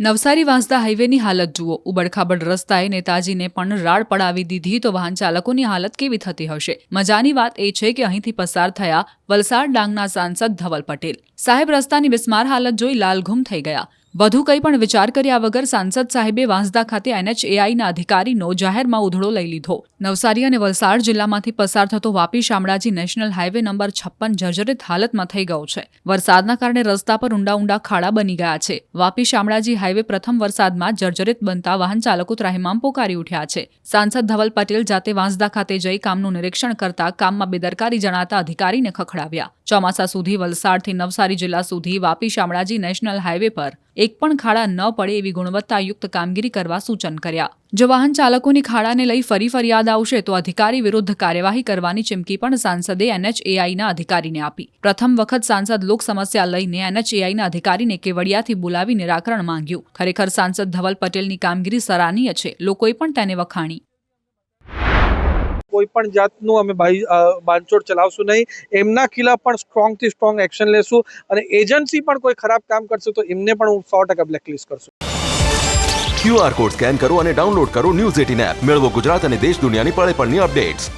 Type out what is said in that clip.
નવસારી વાંસદા હાઈવેની હાલત જુઓ. ઉબડખાબડ રસ્તાએ નેતાજીને પણ રાડ પડાવી દીધી તો વાહન ચાલકોની હાલત કેવી થતી હશે? મજાની વાત એ છે કે અહીંથી પસાર થયા વલસાડ ડાંગના સાંસદ ધવલ પટેલ. સાહેબ, રસ્તાની બિસ્માર હાલત જોઈ લાલઘુમ થઈ ગયા. વધુ કંઈ પણ વિચાર કર્યા વગર સાંસદ સાહેબે વાંસદા ખાતે એનએચએઆઈના અધિકારીનો જાહેરમાં ઉધડો લઈ લીધો. નવસારી અને વલસાડ જિલ્લામાંથી પસાર થતો Vapi Shamlaji national highway number છપ્પન જર્જરિત હાલતમાં થઈ ગયો છે. વરસાદના કારણે રસ્તા પર ઊંડા ઊંડા ખાડા બની ગયા છે. વાપી શામળાજી હાઈવે પ્રથમ વરસાદમાં જર્જરિત બનતા વાહન ચાલકો ત્રાહિમામ પોકારી ઉઠ્યા છે. સાંસદ ધવલ પટેલ જાતે વાંસદા ખાતે જઈ કામનું નિરીક્ષણ કરતા કામમાં બેદરકારી જણાતા અધિકારીને ખખડાવ્યા. ચોમાસા સુધી વલસાડથી નવસારી જિલ્લા સુધી વાપી શામળાજી નેશનલ હાઈવે પર એક પણ ખાડા ન પડે એવી ગુણવત્તાયુક્ત કામગીરી કરવા સૂચન કર્યા. જો વાહન ચાલકોની ખાડાને લઈ ફરી ફરિયાદ આવશે, તો અધિકારી વિરુદ્ધ કાર્યવાહી કરવાની ચીમકી પણ સાંસદે એનએચએઆઈના અધિકારીને આપી. પ્રથમ વખત સાંસદ લોક સમસ્યા લઈને એનએચએઆઈના અધિકારીને કેવડિયાથી બોલાવી નિરાકરણ માંગ્યું. ખરેખર સાંસદ ધવલ પટેલની કામગીરી સરાહનીય છે. લોકોએ પણ તેને વખાણી. કોઈ પણ જાતનું અમે બાંધછોડ ચલાવશું નહીં. એમના ખિલાફ પણ સ્ટ્રોંગથી સ્ટ્રોંગ એક્શન લેશું અને એજન્સી પણ કોઈ ખરાબ કામ કરશે તો એમને પણ હું સો ટકા બ્લેકલિસ્ટ કરશું. ક્યુઆર કોડ સ્કેન કરો અને ડાઉનલોડ કરો ન્યૂઝ એટીન એપ મેળવો ગુજરાત અને દેશ દુનિયાની પળે પળની અપડેટ્સ